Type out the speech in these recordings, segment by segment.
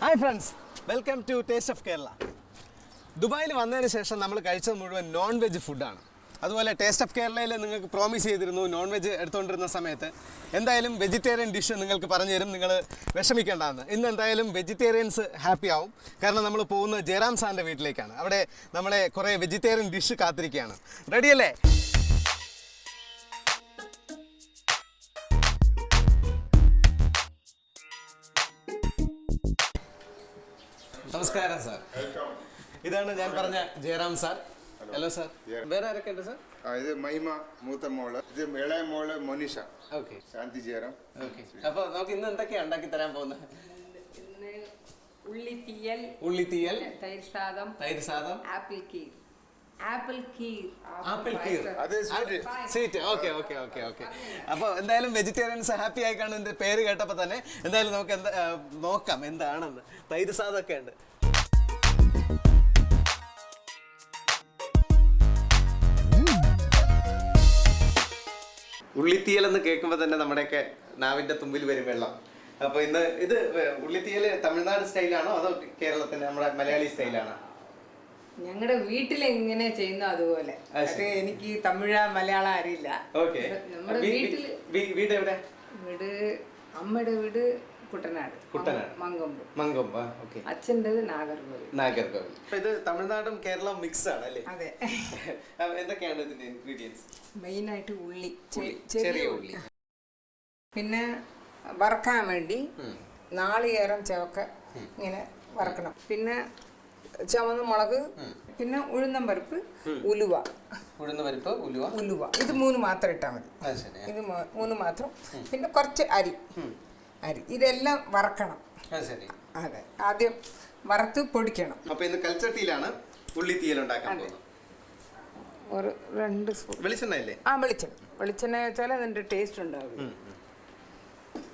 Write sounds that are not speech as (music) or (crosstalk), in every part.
Hi friends welcome to taste of Kerala ദുബായിൽ വന്നതിന് ശേഷം നമ്മൾ കഴിച്ചത് മുഴുവൻ നോൺ വെജ് ഫുഡാണ് അതുപോലെ ടേസ്റ്റ് ഓഫ് കേരളയിൽ നിങ്ങൾക്ക് പ്രോമിസ് ചെയ്തിരുന്നു നോൺ വെജ് എടുത്തുകൊണ്ടിരുന്ന സമയത്ത്. എന്തായാലും വെജിറ്റേറിയൻ ഡിഷ് നിങ്ങൾക്ക് പറഞ്ഞു തരും. നിങ്ങൾ വിഷമിക്കേണ്ടതെന്ന് ഇന്ന് എന്തായാലും വെജിറ്റേറിയൻസ് ഹാപ്പി ആവും. കാരണം നമ്മൾ പോകുന്നത് ജയറാം സാറിന്റെ വീട്ടിലേക്കാണ്. അവിടെ നമ്മളെ കുറേ വെജിറ്റേറിയൻ ഡിഷ് കാത്തിരിക്കുകയാണ്. റെഡിയല്ലേ നമസ്കാരം സാർ. ഇതാണ് ഞാൻ പറഞ്ഞ ജയറാം സാർ. ഹലോ. സാർ. വേറെ ആരൊക്കെ ഉണ്ട് സാർ? ആ, ഇത് മഹിമ മൂത്ത മോൾ. ഇത് ഇളയ മോൾ മോനിഷ. ഓക്കെ. ശാന്തി ജയറാം. ഓക്കെ. അപ്പോൾ നമുക്ക് ഇന്ന് എന്തൊക്കെയാ ഉണ്ടാക്കി തരാൻ പോകുന്നത് ഉള്ളി തീയൽ ഉള്ളി ഉള്ളിത്തീയൽ തൈര് സാദം തൈര് sadam. Apple kheer apple kheer apple kheer അത് sweet sweet okay okay okay okay അപ്പോൾ എന്തായാലും വെജിറ്റേറിയൻസ് ഹാപ്പി ആയി കാണും എന്റെ പേര് കേട്ടപ്പോൾ തന്നെ? എന്തായാലും നമുക്ക് എന്താ നോക്കാം എന്താണെന്ന്. തൈര് സാധൊക്കെ ഉണ്ട്. ഉള്ളിത്തീയൽ എന്ന് കേൾക്കുമ്പോൾ തന്നെ നമ്മുടെയൊക്കെ നാവിന്റെ തുമ്പിൽ വരും വെള്ളം. അപ്പോൾ ഇന്ന് ഇത് ഉള്ളിത്തീയൽ തമിഴ്നാട് സ്റ്റൈലാണോ അതോ കേരളത്തിന്റെ നമ്മുടെ മലയാളി സ്റ്റൈലാണോ ഞങ്ങളുടെ വീട്ടിൽ എങ്ങനെ ചെയ്യുന്നു അതുപോലെ. അത് എനിക്ക് തമിഴ് മലയാളം അറിയില്ല. ഓക്കെ. നമ്മുടെ വീട്ടിൽ വീട് എവിടെ? വീട് അമ്മയുടെ വീട് കുട്ടനാട്. കുട്ടനാട്. മങ്കൊമ്പ്. മങ്കൊമ്പ്. ഓക്കെ. അച്ഛന്റെത് നാഗർകോവിൽ. നാഗർകോവിൽ. ഇത് തമിഴ്നാടും കേരളം മിക്സ് ആണ് അല്ലേ? അതെ. (laughs) എന്തൊക്കെയാണ് ഇതിന്റെ ഇൻഗ്രീഡിയൻസ് മെയിൻ ആയിട്ട് ഉള്ളി, ചെറിയ ചെറിയ ഉള്ളി. പിന്നെ വറക്കാൻ വേണ്ടി നാളികേരം ചവക്ക ഇങ്ങനെ വറക്കണം. പിന്നെ ചുവന്ന മുളക് പിന്നെ ഉഴുന്നൻ പരിപ്പ് ഉലുവ. ഉഴുന്ന പരിപ്പ് ഉലുവ. ഉലുവ. ഇത് മൂന്ന് മാത്രം ഇട്ടാൽ മതി. ഇത് മൂന്ന് മാത്രം. പിന്നെ കുറച്ച് അരി. അരി. ഇതെല്ലാം വറക്കണം. അതെ ആദ്യം വറുത്ത് പൊടിക്കണം. അപ്പൊ ഇന്ന് കൽച്ചട്ടിയിലാണ് ഉള്ളി തീയൽ ഉണ്ടാക്കാൻ ഒരു രണ്ട് സ്പൂൺ വെളിച്ചെണ്ണ ഇല്ലേ? ആ വെളിച്ചെണ്ണ. വെളിച്ചെണ്ണ വെച്ചാൽ അതിന്റെ ടേസ്റ്റ് ഉണ്ടാവും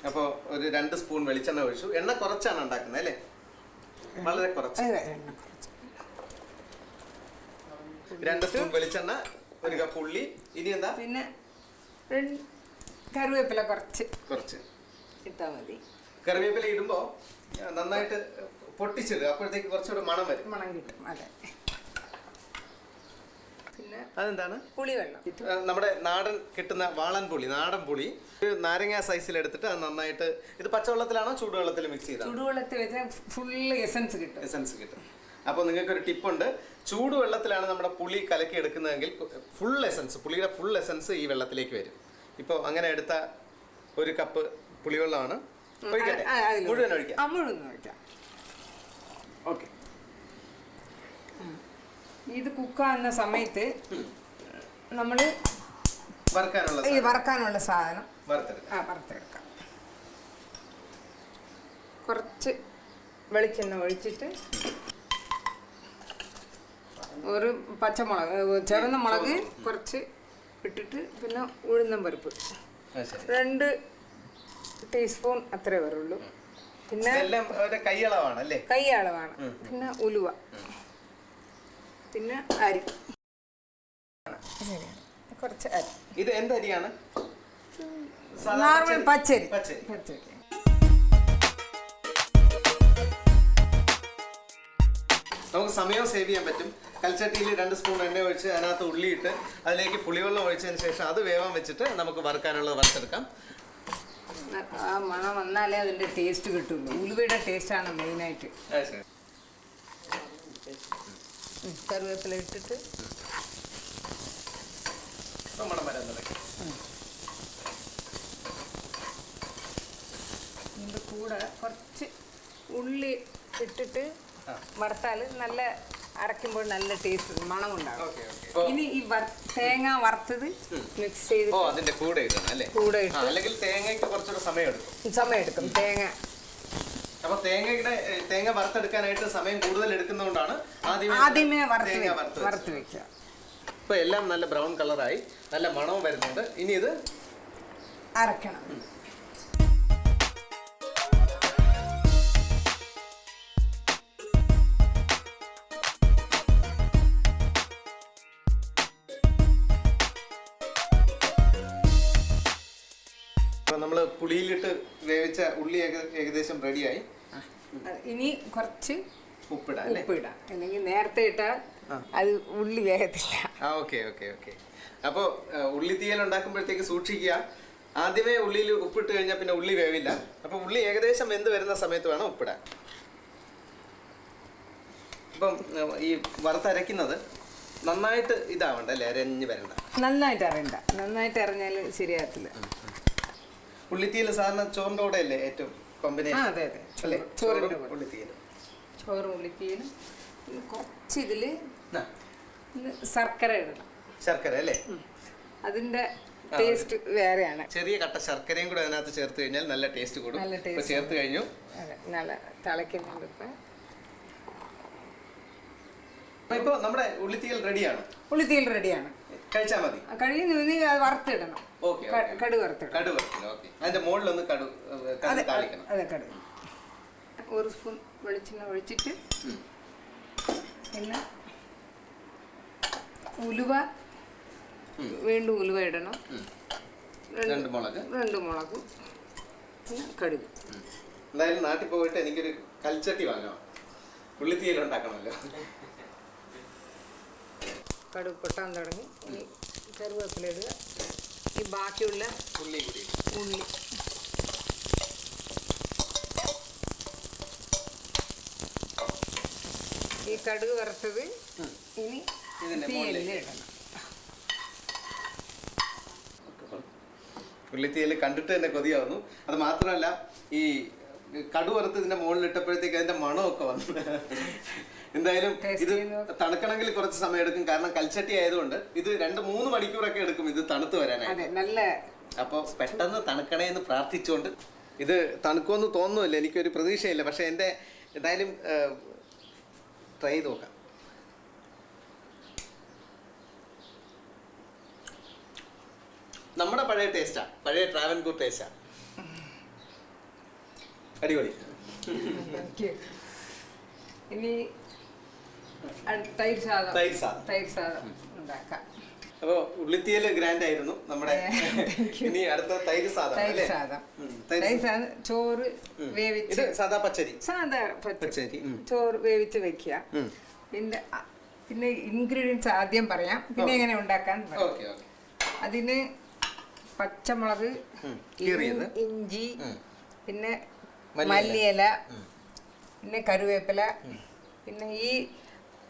അപ്പോൾ ഒരു രണ്ട് സ്പൂൺ വെളിച്ചെണ്ണ ഒഴിച്ചു. എണ്ണ കുറച്ചാണ് ഉണ്ടാക്കുന്നത് അല്ലേ? വളരെ കുറച്ച്. എണ്ണ കുറച്ച്. രണ്ട് സ്പൂൺ വെളിച്ചെണ്ണ ഒരു കപ്പ് ഉള്ളി. ഇനി എന്താ? പിന്നെ രണ്ട് കറിവേപ്പില കുറച്ച്. കുറച്ച്. ഇട്ടാൽ മതി. കറിവേപ്പില ഇടുമ്പോൾ നന്നായിട്ട് പൊട്ടിച്ചിടുക. അപ്പോഴത്തേക്ക് കുറച്ചുകൂടെ മണം വരും. മണം കിട്ടും അതെ. പിന്നെ അതെന്താണ്? പുളിവെള്ളം. നമ്മുടെ നാടൻ കിട്ടുന്ന വാളൻ പുളി നാടൻ പുളി. ഒരു നാരങ്ങ സൈസിൽ എടുത്തിട്ട് അത് നന്നായിട്ട് ഇത് പച്ചവെള്ളത്തിലാണോ ചൂടുവെള്ളത്തിൽ മിക്സ് ചെയ്താൽ ചൂടുവെള്ളത്തിൽ വെച്ചാൽ ഫുള്ള് എസൻസ് കിട്ടും. എസൻസ് കിട്ടും. അപ്പോൾ നിങ്ങൾക്ക് ഒരു ടിപ്പുണ്ട്. ചൂടുവെള്ളത്തിലാണ് നമ്മുടെ പുളി കലക്കി എടുക്കുന്നതെങ്കിൽ ഫുൾ എസൻസ് പുളിയുടെ ഫുൾ എസൻസ് ഈ വെള്ളത്തിലേക്ക് വരും. ഇപ്പോൾ അങ്ങനെ എടുത്ത ഒരു കപ്പ് പുളിവെള്ളമാണ്. ഒഴിക്കട്ടെ? മുഴുവൻ ഒഴിക്കാം മുഴുവൻ ഒഴിക്കാം ഓക്കെ ഇത് കുക്കാകുന്ന സമയത്ത് നമ്മൾ വറുക്കാനുള്ള ഈ സാധനം. വറക്കാനുള്ള സാധനം ആ വറുത്തെടുക്കാം. കുറച്ച് വെളിച്ചെണ്ണ ഒഴിച്ചിട്ട് ഒരു പച്ചമുളക് ചെറുന്ന ചുവന്ന മുളക് കുറച്ച് ഇട്ടിട്ട് പിന്നെ ഉഴുന്നൻ പരിപ്പ്. രണ്ട് ടീസ്പൂൺ അത്രേ വരുള്ളൂ. പിന്നെ കൈ അളവാണ് പിന്നെ ഉലുവ. പിന്നെ അരി. കുറച്ച് അരി. ഇത് എന്തരിയാണ് നോർമൽ പച്ചരി. പച്ചരി. നമുക്ക് സമയം സേവ് ചെയ്യാൻ പറ്റും. കൽച്ചട്ടിയിൽ രണ്ട് സ്പൂൺ എണ്ണ ഒഴിച്ച് അതിനകത്ത് ഉള്ളിയിട്ട് അതിലേക്ക് പുളിവെള്ളം ഒഴിച്ചതിന് ശേഷം അത് വേവാൻ വെച്ചിട്ട് നമുക്ക് വറുക്കാനുള്ളത് വറുത്തെടുക്കാം. ആ മണം വന്നാലേ അതിന്റെ ടേസ്റ്റ് കിട്ടുള്ളൂ. ഉലുവയുടെ ടേസ്റ്റാണ് മെയിനായിട്ട്. കറിവേപ്പില ഇട്ടിട്ട്. ഇപ്പം മണം വരാൻ തുടങ്ങി ഇതിന്റെ കൂടെ കുറച്ച് ഉള്ളി ഇട്ടിട്ട്. വറുത്താൽ നല്ല അരയ്ക്കുമ്പോൾ നല്ല ടേസ്റ്റ് മണം ഉണ്ടാകും ഓക്കെ ഓക്കെ. ഇനി ഈ തേങ്ങ വറുത്തത് മിക്സ് ചെയ്ത് ഓ അതിന്റെ കൂടെ ഇടണം അല്ലേ? കൂടെ ഇടണം അല്ലെങ്കിൽ തേങ്ങയ്ക്ക് കുറച്ചുകൂടെ സമയം എടുക്കും സമയം എടുക്കും തേങ്ങ അപ്പൊ തേങ്ങയുടെ തേങ്ങ വറുത്തെടുക്കാനായിട്ട് സമയം കൂടുതൽ എടുക്കുന്നതുകൊണ്ടാണ് ആദ്യമേ ആദ്യമേ വറുത്ത് തേങ്ങ വെ- വറുത്ത് വറുത്ത് വെക്കുക ഇപ്പൊ എല്ലാം നല്ല ബ്രൗൺ കളറായി നല്ല മണവും വരുന്നുണ്ട്. ഇനി ഇത് അരക്കണം. നമ്മൾ പുളിയിലിട്ട് വേവിച്ച ഉള്ളി ഏകദേശം റെഡിയായി ഇനി കുറച്ച് ഉപ്പിടാം അല്ലേ? ഉപ്പ് അല്ലെങ്കിൽ നേരത്തെ ഇട്ടാൽ അത് ഉള്ളി വേഗത്തില്ല ആ ഓക്കെ ഓക്കെ ഓക്കെ. അപ്പോൾ ഉള്ളി തീയൽ ഉണ്ടാക്കുമ്പോഴത്തേക്ക് സൂക്ഷിക്കുക. ആദ്യമേ ഉള്ളിയിൽ ഉപ്പിട്ട് കഴിഞ്ഞാൽ പിന്നെ ഉള്ളി വേവില്ല. അപ്പോൾ ഉള്ളി ഏകദേശം വെന്ത് വരുന്ന സമയത്ത് വേണം ഉപ്പിടാൻ. ഇപ്പം ഈ വറുത്തരയ്ക്കുന്നത് നന്നായിട്ട് ഇതാവണ്ട അല്ലേ? അരഞ്ഞ് വരണ്ട. നന്നായിട്ട് അറിയണ്ട നന്നായിട്ട് അറിഞ്ഞാൽ ശരിയാകത്തില്ല. ഉള്ളിത്തീയൽ സാധാരണ ചോറിന്റെ കൂടെ അല്ലേ ഏറ്റവും ആ കോമ്പിനേഷൻ അതെ അതെ. അല്ലേ? ചോറിന്റെ ചോറും കൂടെ ശർക്കര ഇടണം. ശർക്കര അല്ലേ? അതിന്റെ ടേസ്റ്റ് വേറെയാണ്. ചെറിയ കട്ട ശർക്കരയും കൂടെ അതിനകത്ത് ചേർത്ത് കഴിഞ്ഞാൽ നല്ല ടേസ്റ്റ് കൂടും. നല്ല ഇപ്പൊ ചേർത്ത് കഴിഞ്ഞു. അതെ നല്ല തിളയ്ക്കുന്നുണ്ട് ഇപ്പം. അപ്പൊ ഇപ്പൊ നമ്മുടെ ഉള്ളിത്തീയൽ റെഡിയാണ്. ഉള്ളിത്തീൽ റെഡിയാണ്. കഴിച്ചാൽ മതി. കഴിയുന്ന ഇനി അത് വറുത്തിടണം. ഓക്കെ ക- കടുക് വറുത്തിടണം. കടു വറുക്കില്ല ഓക്കെ. അതിന്റെ മുകളിലൊന്ന് കടു താളിക്കണം അതെ കടുക് ഒരു സ്പൂൺ വെളിച്ചെണ്ണ ഒഴിച്ചിട്ട്. പിന്നെ ഉലുവ. വീണ്ടും ഉലുവ ഇടണം. രണ്ട് രണ്ട് മുളക്. രണ്ട് മുളകും. പിന്നെ കടുക്. എന്തായാലും നാട്ടിൽ പോയിട്ട് എനിക്കൊരു കൽച്ചട്ടി വാങ്ങണം. ഉള്ളിത്തീയൽ ഉണ്ടാക്കണമല്ലോ. കടുക് പൊട്ടാൻ തുടങ്ങി. ഇനി കറിവേപ്പില ഇടുക ഈ ബാക്കിയുള്ള ഉള്ളി. കൂടി ഉള്ളി ഈ കടുക് വറുത്തത് ഇനി തീയലിൽ. ഇടണം. ഉള്ളിത്തീയൽ കണ്ടിട്ട് തന്നെ കൊതിയാവുന്നു. അത് മാത്രമല്ല ഈ കടു വറുത്ത് ഇതിന്റെ മുകളിൽ ഇട്ടപ്പോഴത്തേക്ക് അതിന്റെ മണമൊക്കെ വന്നു. എന്തായാലും ഇത് തണുക്കണമെങ്കിൽ കുറച്ച് സമയം എടുക്കും കാരണം കൽച്ചട്ടി ആയതുകൊണ്ട് ഇത് രണ്ട് മൂന്ന് മണിക്കൂറൊക്കെ എടുക്കും ഇത് തണുത്ത് വരാനായിട്ട്. നല്ല അപ്പോൾ പെട്ടെന്ന് തണുക്കണേ എന്ന് പ്രാർത്ഥിച്ചുകൊണ്ട് ഇത് തണുക്കുമെന്ന് തോന്നുന്നില്ല. എനിക്കൊരു പ്രതീക്ഷയില്ല. പക്ഷെ എന്റെ എന്തായാലും ട്രൈ ചെയ്ത് നോക്കാം. നമ്മുടെ പഴയ ടേസ്റ്റാ പഴയ ട്രാവൻകൂർ ടേസ്റ്റാ അടിപൊളി. (laughs) ഇനി തൈര് സാധം. തൈര് സാധം. തൈര് സാധം ഉണ്ടാക്കാം. അപ്പോൾ ഉള്ളിത്തീയൽ ഗ്രാൻഡ് ആയിരുന്നു നമ്മുടെ ഇനി അടുത്ത തൈര് സാധനം തൈര് സാധം. തൈര് ചോറ്. വേവിച്ച് സാധാ പച്ചരി. സാധാ പച്ച പച്ചരി ചോറ് വേവിച്ച് വെക്കുക. പിന്നെ പിന്നെ ഇൻഗ്രീഡിയൻസ് ആദ്യം പറയാം. പിന്നെ എങ്ങനെ ഉണ്ടാക്കാൻ അതിന് പച്ചമുളക്. ഇഞ്ചി പിന്നെ. മല്ലിയില. പിന്നെ കറിവേപ്പില പിന്നെ ഈ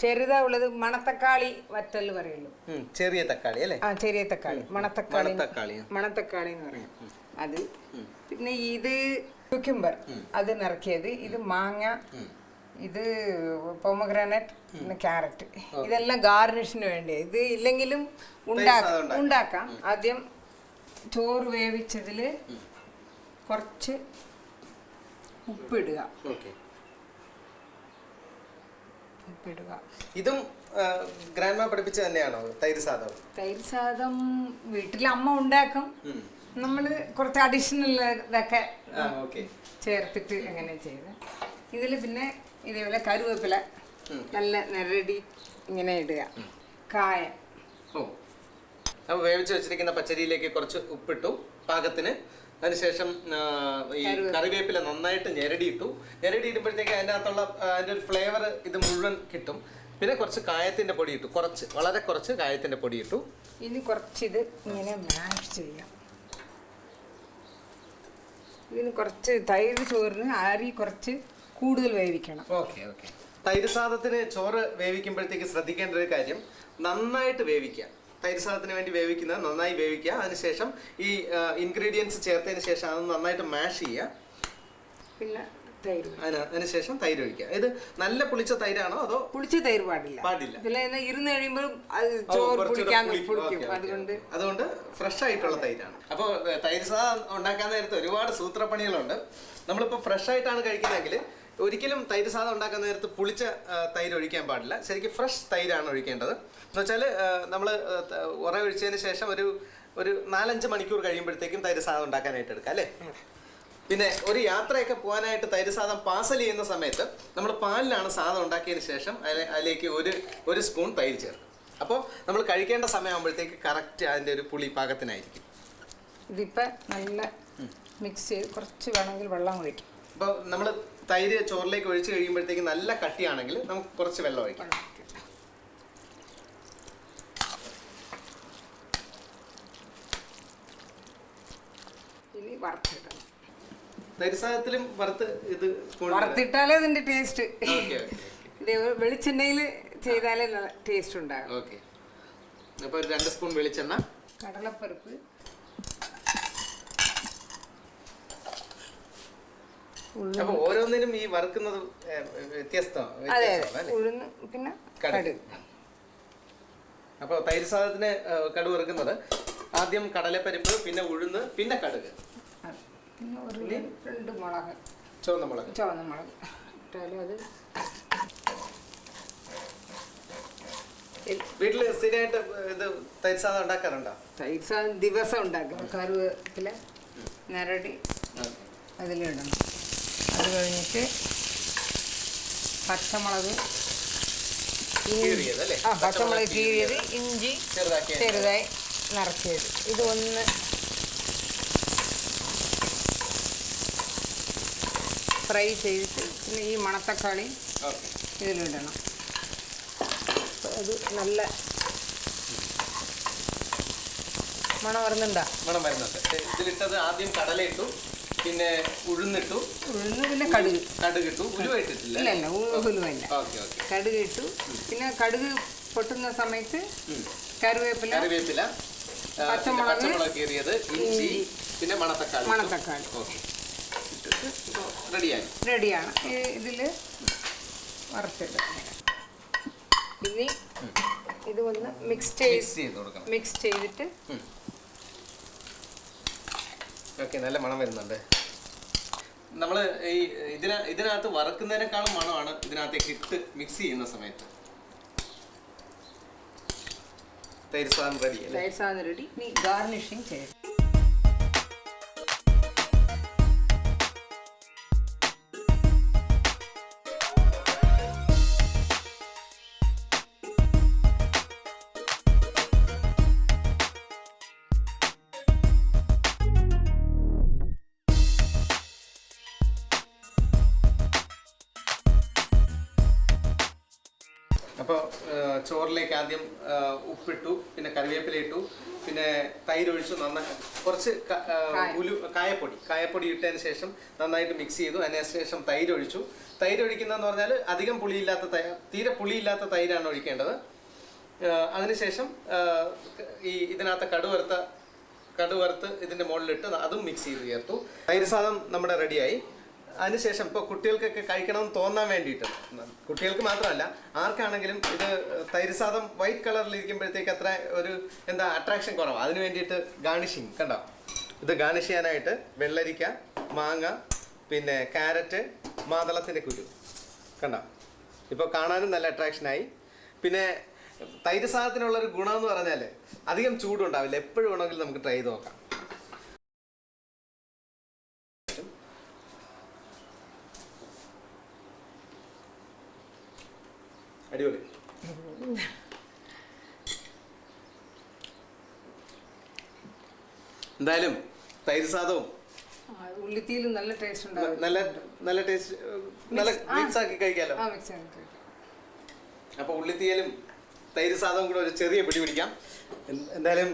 ചെറുതാ ഉള്ളത് മണത്തക്കാളി വറ്റൽ പറയുള്ളൂ. ചെറിയ തക്കാളി അല്ലേ? ആ ചെറിയ തക്കാളി. മണത്തക്കാളി മണത്തക്കാളി. മണത്തക്കാളി എന്ന് പറയും. അത് പിന്നെ ഇത് കുക്കുംബർ അത് നിറക്കിയത് ഇത് മാങ്ങ ഇത് പൊമഗ്രാനറ്റ് പിന്നെ ക്യാരറ്റ് ഇതെല്ലാം ഗാർണിഷിന് വേണ്ടി ഇത് ഇല്ലെങ്കിലും ഉണ്ടാക്കാം. ഉണ്ടാക്കാം. ആദ്യം ചോറ് വേവിച്ചതിൽ കുറച്ച് ഉപ്പിടുക. ഓക്കെ. ഇതും ഗ്രാൻഡ്മ പഠിപ്പിച്ച തന്നെയാണോ? തൈര് സാധം? തൈര് സാദം വീട്ടിൽ അമ്മ ഉണ്ടാക്കും. നമ്മൾ കുറച്ച് അഡീഷണൽ ഇതൊക്കെ ചേർത്തിട്ട് അങ്ങനെ ചെയ്ത് ഇതിൽ പിന്നെ ഇതേപോലെ കരുവേപ്പില നല്ല നിരടി ഇങ്ങനെ ഇടുക. കായ. ഓ. അപ്പോൾ വേവിച്ച് വെച്ചിരിക്കുന്ന പച്ചരിയിലേക്ക് കുറച്ച് ഉപ്പിട്ടു. പാകത്തിന് അതിനുശേഷം ഈ കറിവേപ്പില നന്നായിട്ട് ഞെരടിയിട്ടു. ഞെരടി ഇടുമ്പോഴത്തേക്ക് അതിന്റെ അകത്തുള്ള ആ, അതിന്റെ ഒരു ഫ്ലേവർ ഇത് മുഴുവൻ കിട്ടും. പിന്നെ കുറച്ച് കായത്തിന്റെ പൊടി ഇട്ടു കുറച്ച് വളരെ കുറച്ച് കായത്തിന്റെ പൊടി ഇട്ടു ഇനി കുറച്ചിത് ഇങ്ങനെ മാഷ് ചെയ്യാം. ഇതിന് കുറച്ച് തൈര് ചോറിന് ആരി കുറച്ച് കൂടുതൽ വേവിക്കണം. Okay okay. തൈര് സാധത്തിന് ചോറ് വേവിക്കുമ്പോഴത്തേക്ക് ശ്രദ്ധിക്കേണ്ട ഒരു കാര്യം നന്നായിട്ട് വേവിക്കുക. തൈര് സാധനത്തിന് വേണ്ടി വേവിക്കുന്നത്. നന്നായി വേവിക്കുക. അതിനുശേഷം ഈ ഇൻഗ്രീഡിയൻസ് ചേർത്തതിന് ശേഷം അത് നന്നായിട്ട് മാഷ് ചെയ്യുക. പിന്നെ തൈര്. അതിനുശേഷം തൈര് ഒഴിക്കുക. ഇത് നല്ല പുളിച്ച തൈരാണോ അതോ പുളിച്ച തൈര് പാടില്ല. പാടില്ല. പിന്നെ ഇരുന്ന് കഴിയുമ്പോൾ ചോറ് പുളിക്കാൻ അതുകൊണ്ട്. അതുകൊണ്ട് ഫ്രഷ് ആയിട്ടുള്ള തൈരാണ്. അപ്പോൾ തൈര് സാധനം ഉണ്ടാക്കാൻ നേരത്തെ ഒരുപാട് സൂത്രപ്പണികളുണ്ട്. നമ്മളിപ്പോൾ ഫ്രഷ് ആയിട്ടാണ് കഴിക്കുന്നതെങ്കിൽ ഒരിക്കലും തൈര് സാധനം ഉണ്ടാക്കാൻ നേരത്ത് പുളിച്ച തൈര് ഒഴിക്കാൻ പാടില്ല. ശരിക്കും ഫ്രഷ് തൈരാണ് ഒഴിക്കേണ്ടത്. എന്ന് വെച്ചാൽ നമ്മൾ ഉറ ഒഴിച്ചതിന് ശേഷം ഒരു ഒരു നാലഞ്ച് മണിക്കൂർ കഴിയുമ്പോഴത്തേക്കും തൈര് സാധനം ഉണ്ടാക്കാനായിട്ട് എടുക്കാം അല്ലേ? പിന്നെ ഒരു യാത്രയൊക്കെ പോകാനായിട്ട് തൈര് സാധനം പാസൽ ചെയ്യുന്ന സമയത്ത് നമ്മൾ പാലിലാണ് സാധനം ഉണ്ടാക്കിയതിന് ശേഷം അതിലെ- അതിലേക്ക് ഒരു ഒരു സ്പൂൺ തൈര് ചേർക്കും. അപ്പോൾ നമ്മൾ കഴിക്കേണ്ട സമയമാകുമ്പോഴത്തേക്ക് കറക്റ്റ് അതിന്റെ ഒരു പുളി പാകത്തിനായിരിക്കും. ഇതിപ്പോൾ നല്ല മിക്സ് ചെയ്ത് കുറച്ച് വേണമെങ്കിൽ വെള്ളം ഒഴിക്കും. അപ്പോൾ നമ്മൾ തൈര് ചോറിലേക്ക് ഒഴിച്ച് കഴിയുമ്പോഴത്തേക്ക് നല്ല കട്ടിയാണെങ്കിൽ നമുക്ക് കുറച്ച് വെള്ളം ഒഴിക്കാം. ഇനി വറുത്തിടണം. തൈര് വറുത്ത് ഇത് വറുത്തിട്ടാലേ ഇതിന്റെ ടേസ്റ്റ് വെളിച്ചെണ്ണയിൽ ചെയ്താലേ ടേസ്റ്റ് ഉണ്ടാകും ഓക്കെ. അപ്പോൾ രണ്ട് സ്പൂൺ വെളിച്ചെണ്ണ. കടലപ്പരിപ്പ് അപ്പോൾ ഓരോന്നിനും ഈ വറുക്കുന്നത് വ്യത്യസ്തമാണ് ഉഴുന്ന് പിന്നെ കടുക്. അപ്പോൾ തൈര് സാധനത്തിന് കടു കടുക് വറുക്കുന്നത്. ആദ്യം കടലപ്പരിപ്പ് പിന്നെ ഉഴുന്ന് പിന്നെ കടുക്. പിന്നെ ഒരു രണ്ട് മുളക്. ചുവന്ന മുളക്. ചുവന്ന മുളക്. ഇട്ടാലും അത് വീട്ടിൽ സ്ഥിരമായിട്ട് ഇത് തൈര് സാധനം ഉണ്ടാക്കാറുണ്ടോ? തൈര് സാധനം ദിവസം ഉണ്ടാക്കും. കറുവേപ്പില നരടി അതിലിടണം. അത് കഴിഞ്ഞിട്ട് പച്ചമുളക് ആ പച്ചമുളക് കീറിയത് ഇഞ്ചി ചെറുതായി നിറച്ചത് ഇത് ഒന്ന് ഫ്രൈ ചെയ്തിട്ട് പിന്നെ ഈ മണത്തക്കാളി ഇതിലിടണം. അത് നല്ല മണം വരുന്നുണ്ടോ? മണം വരുന്നുണ്ട്. ഇതിലിട്ടത് ആദ്യം കടല ഇട്ടു പിന്നെ ഉഴുന്നിട്ടു. ഉഴുന്ന് പിന്നെ കടുക്. കടുക് ഇട്ടു ഇല്ല ഉലുവല്ല ഓക്കെ ഓക്കെ. കടുക് ഇട്ടു പിന്നെ കടുക് പൊട്ടുന്ന സമയത്ത് കറിവേപ്പില കറിവേപ്പില പച്ചമുളക്, പച്ചമുളക് കീറിയത് ഇഞ്ചി പിന്നെ മണത്തക്കാളി മണത്തക്കാളി. ഓക്കെ. റെഡിയായി. റെഡിയാണ്. ഇതിൽ വറുത്തിട്ട് ഇനി ഇത് ഒന്ന് മിക്സ് ചെയ്ത് മിക്സ് ചെയ്തിട്ട് ഓക്കെ നല്ല മണം വരുന്നുണ്ട്. നമ്മൾ ഈ ഇതിന ഇതിനകത്ത് വറക്കുന്നതിനേക്കാളും മണമാണ് ഇതിനകത്തേക്ക് ഇട്ട് മിക്സ് ചെയ്യുന്ന സമയത്ത്. തൈര് സാധനം റെഡി തൈര് സാധനം റെഡി ഇനി ഗാർണിഷിങ് ചെയ്യും ചോറിലേക്ക് ആദ്യം ഉപ്പിട്ടു പിന്നെ കറിവേപ്പില ഇട്ടു പിന്നെ തൈര് ഒഴിച്ചു നന്നായി കുറച്ച് ഉലു കായപ്പൊടി. കായപ്പൊടി ഇട്ടതിന് ശേഷം നന്നായിട്ട് മിക്സ് ചെയ്തു. അതിന് ശേഷം തൈര് ഒഴിച്ചു. തൈര് ഒഴിക്കുന്നതെന്ന് പറഞ്ഞാൽ അധികം പുളിയില്ലാത്ത തൈ തീരെ പുളിയില്ലാത്ത തൈരാണ് ഒഴിക്കേണ്ടത്. അതിനുശേഷം ഈ ഇതിനകത്ത് കടുവറുത്ത കടുവറുത്ത് ഇതിന്റെ മുകളിലിട്ട് അതും മിക്സ് ചെയ്ത് ചേർത്തു. തൈര് സാധനം നമ്മുടെ റെഡിയായി. അതിനുശേഷം ഇപ്പോൾ കുട്ടികൾക്കൊക്കെ കഴിക്കണമെന്ന് തോന്നാൻ വേണ്ടിയിട്ട്. കുട്ടികൾക്ക് മാത്രമല്ല ആർക്കാണെങ്കിലും ഇത് തൈര് സാദം വൈറ്റ് കളറിൽ ഇരിക്കുമ്പോഴത്തേക്ക് അത്ര ഒരു എന്താ അട്രാക്ഷൻ കുറവാണ് അതിന് വേണ്ടിയിട്ട് ഗാർണിഷിങ് കണ്ടോ? ഇത് ഗാർണിഷ് ചെയ്യാനായിട്ട് വെള്ളരിക്ക മാങ്ങ പിന്നെ ക്യാരറ്റ് മാതളത്തിന്റെ കുരു കണ്ടോ? ഇപ്പോൾ കാണാനും നല്ല അട്രാക്ഷനായി പിന്നെ തൈര് സാധനത്തിനുള്ളൊരു ഗുണം എന്ന് പറഞ്ഞാൽ അധികം ചൂടുണ്ടാവില്ല. എപ്പോഴും വേണമെങ്കിലും നമുക്ക് ട്രൈ ചെയ്ത് നോക്കാം. അടിപൊളി. എന്തായാലും തൈര് സാധവും ഉള്ളിത്തിയിൽ നല്ല ടേസ്റ്റ് ഉണ്ടാവും. നല്ല നല്ല ടേസ്റ്റ് നല്ല മിക്സ് ആക്കി കഴിക്കാലോ? ആ മിക്സ് ആയിട്ട് അപ്പോൾ ഉള്ളിത്തീയലും തൈര് സാധവും കൂടെ ഒരു ചെറിയ പിടി പിടിക്കാം. എന്തായാലും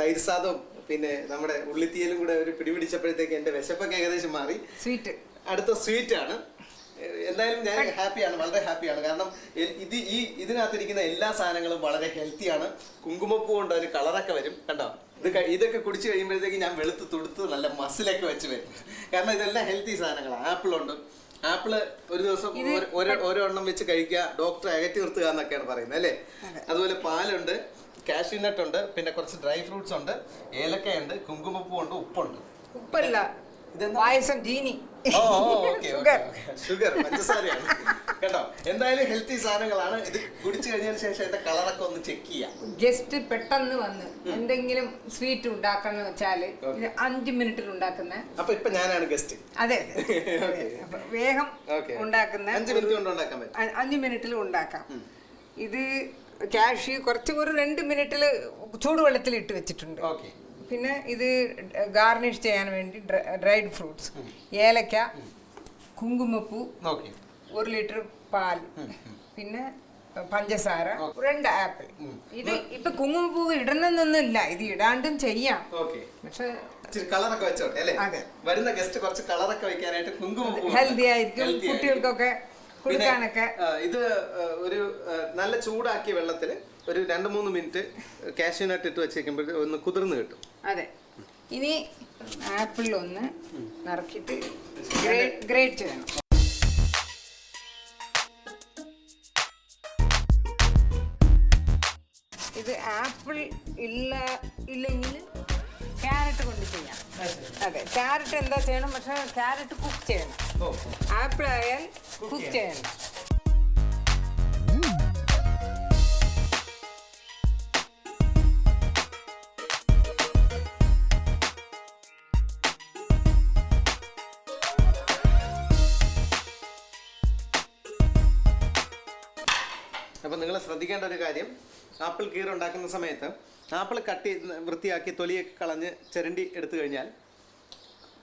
തൈര് സാധവും പിന്നെ നമ്മുടെ ഉള്ളിത്തീയലും കൂടെ ഒരു പിടി പിടിച്ചപ്പോഴത്തേക്ക് എന്റെ വിശപ്പൊക്കെ ഏകദേശം മാറി. സ്വീറ്റ് അടുത്ത സ്വീറ്റ് ആണ്. എന്തായാലും ഞാൻ ഹാപ്പിയാണ് വളരെ ഹാപ്പിയാണ്. കാരണം ഇത് ഈ ഇതിനകത്തിരിക്കുന്ന എല്ലാ സാധനങ്ങളും വളരെ ഹെൽത്തിയാണ് കുങ്കുമപ്പൂ കൊണ്ട് ഒരു കളറൊക്കെ വരും കണ്ടോ? ഇത് ഇതൊക്കെ കുടിച്ചു കഴിയുമ്പോഴത്തേക്ക് ഞാൻ വെളുത്ത് തുടുത്ത് നല്ല മസിലൊക്കെ വെച്ച് വരും. കാരണം ഇതെല്ലാം ഹെൽത്തി സാധനങ്ങളാണ് ആപ്പിൾ ഉണ്ട്. ആപ്പിൾ ഒരു ദിവസം ഒരു- ഒരു ഓരോ എണ്ണം വെച്ച് കഴിക്കുക ഡോക്ടറെ അകറ്റി നിർത്തുക എന്നൊക്കെയാണ് പറയുന്നത് അല്ലേ? അതുപോലെ പാലുണ്ട് കാഷ്യൂ നട്ട് ഉണ്ട് പിന്നെ കുറച്ച് ഡ്രൈ ഫ്രൂട്ട്സ് ഉണ്ട് ഏലക്കയുണ്ട് കുങ്കുമപ്പൂ ഉണ്ട് ഉപ്പുണ്ട്. ഉപ്പല്ല. ഇതെന്താ? പായസം ജീനി (laughs) ഷുഗർ. ഷുഗർ പഞ്ചസാരയാണ്. (laughs) കേട്ടോ എന്തായാലും ഹെൽത്തി സാധനങ്ങളാണ്. ഇത് കുടിച്ചു കഴിഞ്ഞതിന് ശേഷം എന്റെ കളറൊക്കെ ഒന്ന് ചെക്ക് ചെയ്യാം. ജസ്റ്റ് പെട്ടെന്ന് വന്ന് എന്തെങ്കിലും സ്വീറ്റ് ഉണ്ടാക്കണം വെച്ചാൽ ഇത് അഞ്ച് മിനിറ്റിൽ ഉണ്ടാക്കുന്ന അപ്പൊ ഇപ്പൊ ഞാനാണ് ഗസ്റ്റ് അതെ (laughs) വേഗം ഉണ്ടാക്കുന്ന അഞ്ചു മിനിറ്റ് കൊണ്ട് ഉണ്ടാക്കാൻ പറ്റും. അഞ്ച് മിനിറ്റിൽ ഉണ്ടാക്കാം. ഇത് കാഷ്യൂ കുറച്ച് ഒരു രണ്ട് മിനിറ്റിൽ ചൂടുവെള്ളത്തിൽ ഇട്ട് വെച്ചിട്ടുണ്ട്. ഓക്കെ. പിന്നെ ഇത് ഗാർണിഷ് ചെയ്യാൻ വേണ്ടി ഡ്രൈഡ് ഫ്രൂട്ട്സ്. ഏലക്ക കുങ്കുമപ്പൂ ഒരു ലിറ്റർ പാൽ പിന്നെ പഞ്ചസാര രണ്ട് ആപ്പിൾ. ഇത് ഇപ്പൊ കുങ്കുമപ്പൂ ഇടണമെന്നൊന്നുമില്ല. ഇത് ഇടാണ്ടും ചെയ്യാം. പക്ഷെ ഇച്ചിരി കളറൊക്കെ വെച്ചോട്ടെ അല്ലേ? വരുന്ന ഗസ്റ്റ് കുറച്ച് കളറൊക്കെ വെക്കാനായിട്ട് കുങ്കുമപ്പൂ ഹെൽത്തി ആയിരിക്കും കുട്ടികൾക്കൊക്കെ കൊടുക്കാനൊക്കെ. ഇത് ഒരു നല്ല ചൂടാക്കിയ വെള്ളത്തിൽ ഒരു രണ്ട് മൂന്ന് മിനിറ്റ് കാഷ്യൂ നട്ട് ഇട്ട് വെച്ചേക്കുമ്പോൾ ഒന്ന് കുതിർന്ന് കിട്ടും. അതെ. ഇനി ആപ്പിൾ ഒന്ന് നറുക്കിയിട്ട് ഗ്രേറ്റ് ചെയ്യണം. ഇത് ആപ്പിൾ ഇല്ല ഇല്ലെങ്കിൽ ക്യാരറ്റ് കൊണ്ട് ചെയ്യാം. അതെ. ക്യാരറ്റ് എന്താ ചെയ്യണം? പക്ഷെ ക്യാരറ്റ് കുക്ക് ചെയ്യണം. ആപ്പിൾ ആയാൽ കുക്ക് ചെയ്യണം. ശ്രദ്ധിക്കേണ്ട ഒരു കാര്യം. ആപ്പിൾ കീർ ഉണ്ടാക്കുന്ന സമയത്ത് ആപ്പിൾ കട്ടി വൃത്തിയാക്കി തൊലിയൊക്കെ കളഞ്ഞ് ചിരണ്ടി എടുത്തു കഴിഞ്ഞാൽ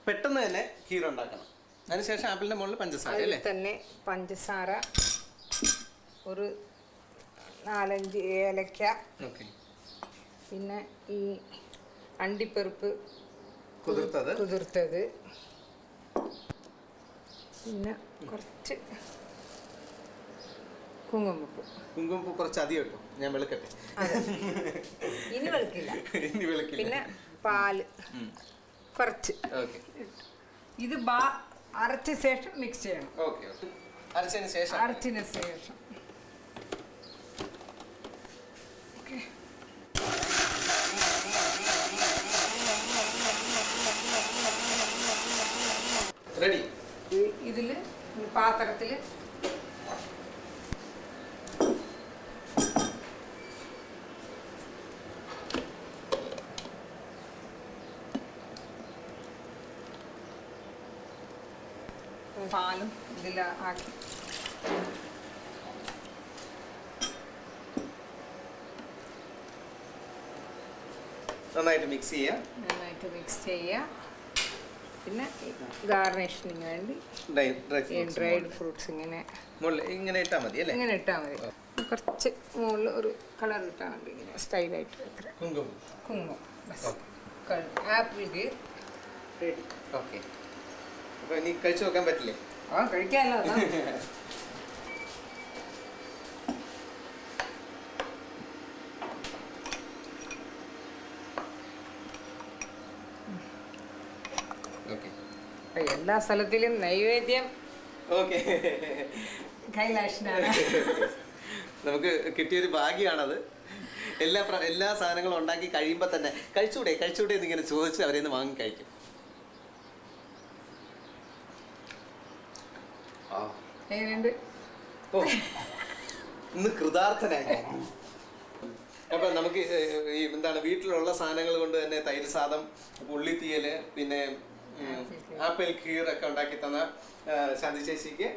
പെട്ടെന്ന് തന്നെ കീർ ഉണ്ടാക്കണം. അതിനുശേഷം ആപ്പിളിന്റെ മുകളിൽ പഞ്ചസാര അല്ലേ? തന്നെ പഞ്ചസാര ഒരു നാലഞ്ച് ഏലക്ക. ഓക്കെ. പിന്നെ ഈ അണ്ടിപ്പരിപ്പ് കുതിർത്തത്. കുതിർത്തത്. പിന്നെ കുറച്ച് കുങ്കുമപ്പൂ. കുങ്കുമപ്പൂ കുറച്ച് അധികം ഇട്ടു. ഞാൻ വെളുക്കട്ടെ. ഇനി വെളുക്കില്ല. (laughs) ഇനി വെളുക്കില്ല. പിന്നെ പാൽ. കുറച്ച്. ഓക്കെ. ഇത് ബാ അരച്ച ശേഷം മിക്സ് ചെയ്യണം. ഓക്കെ അരച്ചതിന് ശേഷം. അരച്ചതിന് ശേഷം. റെഡി ഇതിൽ പാത്രത്തിൽ പാലും ഇതിൽ ആക്കി നന്നായിട്ട് മിക്സ് ചെയ്യാം നന്നായിട്ട് മിക്സ് ചെയ്യുക. പിന്നെ ഗാർണിഷിന് വേണ്ടി ഡ്രൈഡ് ഫ്രൂട്ട്സ് ഇങ്ങനെ ഇങ്ങനെ ഇട്ടാൽ മതി അല്ലേ? ഇങ്ങനെ ഇട്ടാൽ മതി. കുറച്ച് മുകളിൽ ഒരു കളർ ഇട്ടാൽ മതി ഇങ്ങനെ സ്റ്റൈലായിട്ട് കുങ്കുമം. Apple kheer ready okay. അപ്പോൾ ഇനി കഴിച്ചു നോക്കാൻ പറ്റില്ലേ? ആ കഴിക്കാമല്ലോ (laughs) അതാ ഓക്കെ അപ്പൊ എല്ലാ സ്ഥലത്തിലും നൈവേദ്യം. ഓക്കെ. കൈലാഷനാണ്. നമുക്ക് കിട്ടിയൊരു ഭാഗ്യമാണത് എല്ലാ എല്ലാ സാധനങ്ങളും ഉണ്ടാക്കി കഴിയുമ്പോൾ തന്നെ കഴിച്ചൂടെ കഴിച്ചൂടെ എന്നിങ്ങനെ ചോദിച്ച് അവരെ നിന്ന് വാങ്ങി കഴിക്കും. ഇന്ന് കൃതാർത്ഥനായി. അപ്പൊ നമുക്ക് ഈ എന്താണ് വീട്ടിലുള്ള സാധനങ്ങൾ കൊണ്ട് തന്നെ തൈര് സാദം ഉള്ളിത്തീയൽ പിന്നെ ആപ്പിൾ ക്യൂർ ഒക്കെ ഉണ്ടാക്കി തന്ന ശാന്തി ചേച്ചിക്ക്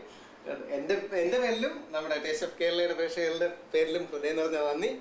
എന്റെ എന്റെ പേരിലും നമ്മുടെ ടേസ്റ്റ് ഓഫ് കേരളയുടെ പ്രേക്ഷകരുടെ പേരിലും ഹൃദയം നിറഞ്ഞ നന്ദി.